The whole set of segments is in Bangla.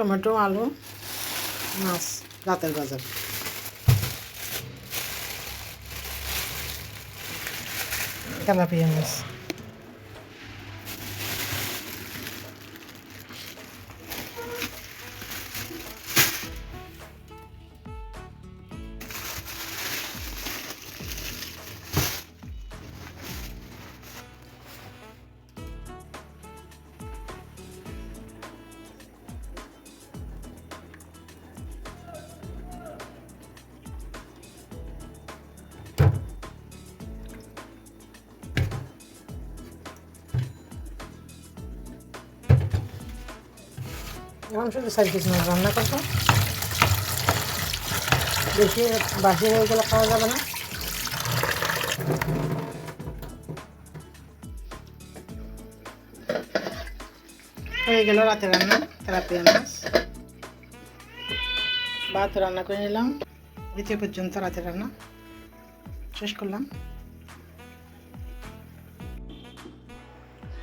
টমেটো আলু মাছ রাতের বাজার তেলাপিয়া মাছ। শুধু সাইড কিছু মাছ রান্না করব। বেশি বাসি হয়ে গেলে খাওয়া যাবে না। হয়ে গেল রাতে রান্না, তেলাপিয়া মাছ। ভাত রান্না করে নিলাম। দ্বিতীয় পর্যন্ত রাতে রান্না। শেষ করলাম।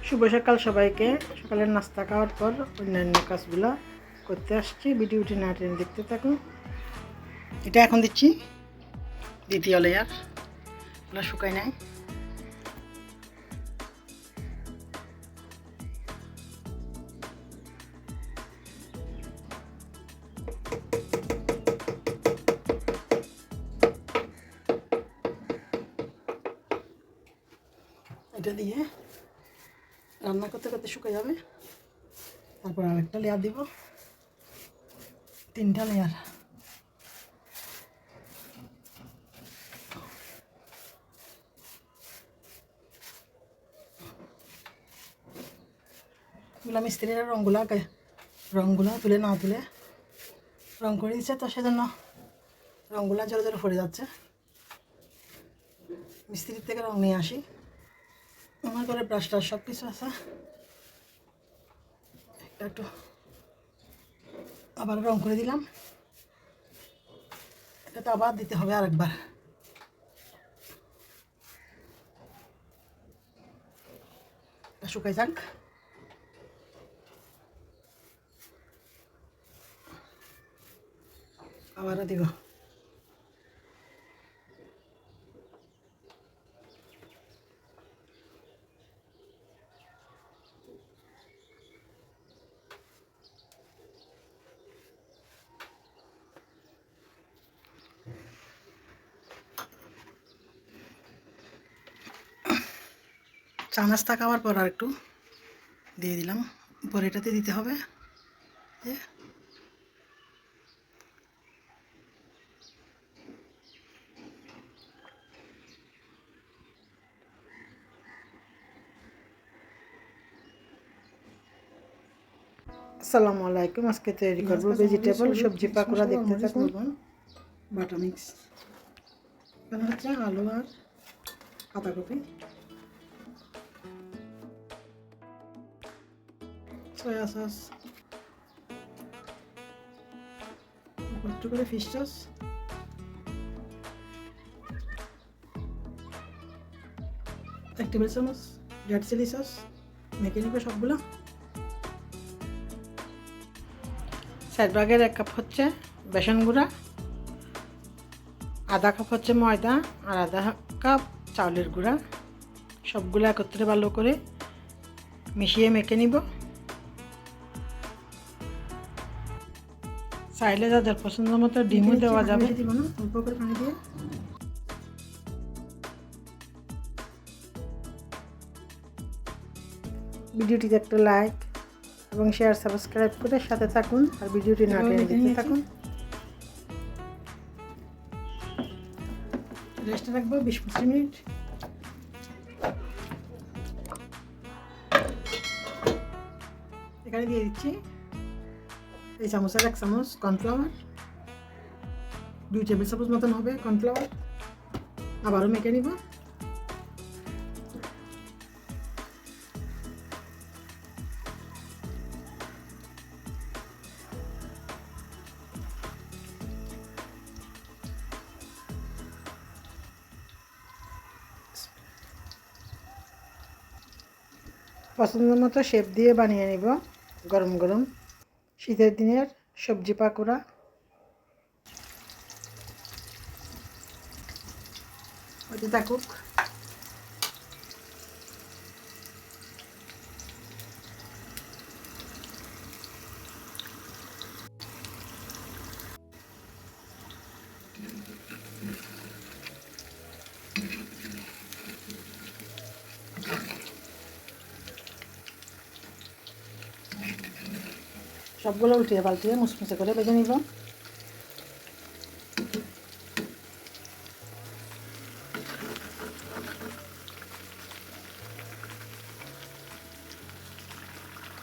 শুভ সকাল সবাইকে। সকালের নাস্তা খাওয়ার পর অন্যান্য কাজগুলো করতে আসছি। ভিডিওটি না টেনে দেখতে থাকুন। এটা এখন দিচ্ছি দ্বিতীয় লেয়ার এগুলো শুকাই নাই। এটা দিয়ে রান্না করতে করতে শুকে যাবে। তারপর আরেকটা লেয়ার দিব। তিনটা লেয়ার এগুলো মিস্ত্রিরা রঙগুলো আগে রঙগুলো তুলে না তুলে রং করে দিচ্ছে তো সেজন্য রঙগুলো জোরে জোরে পড়ে যাচ্ছে। মিস্ত্রির থেকে রং নিয়ে আসি। আমার ঘরে ব্রাশ টাশ সব কিছু আছে। একটা আবার রং করে দিলাম। এটা তো আবার দিতে হবে আরেকবার। শুকাই যাক। আবারও দিব। চা নাস্তা খাওয়ার পর আর একটু দিয়ে দিলাম। এটাতে দিতে হবে। যে আসসালামু আলাইকুম। আজকে তৈরি করব ভেজিটেবল সবজি পাকোড়া দেখতে থাকুন। বাটা মিক্স। হচ্ছে আলু আর পাতাকপি সয়া সস একটু করে ফিশ সস এক টেবিল চামচ রেড চিলি সস মেখে নিবে সবগুলো ভাগের এক কাপ হচ্ছে বেসন গুঁড়া, আধা কাপ হচ্ছে ময়দা, আর আধা কাপ চাউলের গুঁড়া। সবগুলো একত্রে ভালো করে মিশিয়ে মেখে নিব। চাইলে যাদের পছন্দ মতো ডিমও দেওয়া যাবে। অল্প করে পানি দিয়ে? ভিডিওটিতে একটা লাইক এবং শেয়ার সাবস্ক্রাইব করে সাথে থাকুন আর ভিডিওটি না টেনে দেখতে থাকুন। রেস্টে রাখব বিশ পঁচিশ মিনিট। এখানে দিয়ে দিচ্ছি। এই চামচের এক চামচ কর্নফ্লাওয়ার দুই টেবিল চামচ মতন হবে কর্নফ্লাওয়ার আবারও মেখে নিব পছন্দ মতো শেপ দিয়ে বানিয়ে নিব গরম গরম শীতের দিনের সবজি পাকোড়া। ওইটা থাকুক সবগুলো উল্টিয়ে পাল্টিয়ে মুসমুসে করে ভেজে নিব।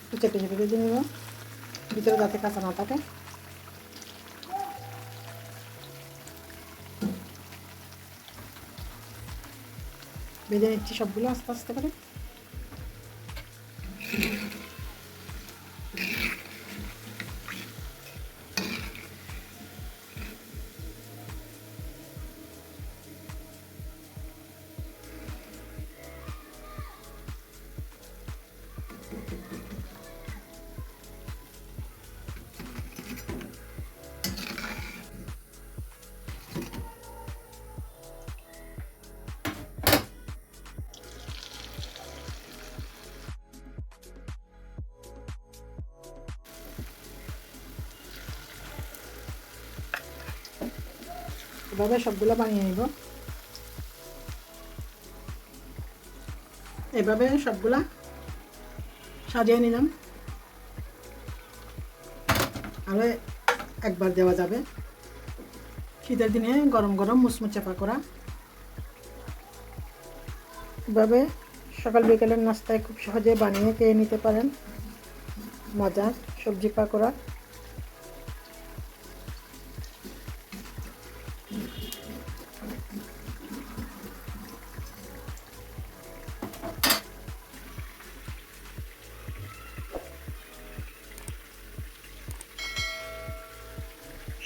একটু চেপে চেপে নিব। ভিতরে যাতে কাঁচা না থাকে। ভেজে নিচ্ছি সবগুলো আস্তে আস্তে করে। এভাবে সবগুলো বানিয়ে নিব। এভাবে সবগুলা সাজিয়ে নিলাম। আরও একবার দেওয়া যাবে। শীতের দিনে গরম গরম মুচমুচে পাকোড়া এভাবে সকাল বিকেলের নাস্তায় খুব সহজে বানিয়ে খেয়ে নিতে পারেন। মজার সবজি পাকোড়া।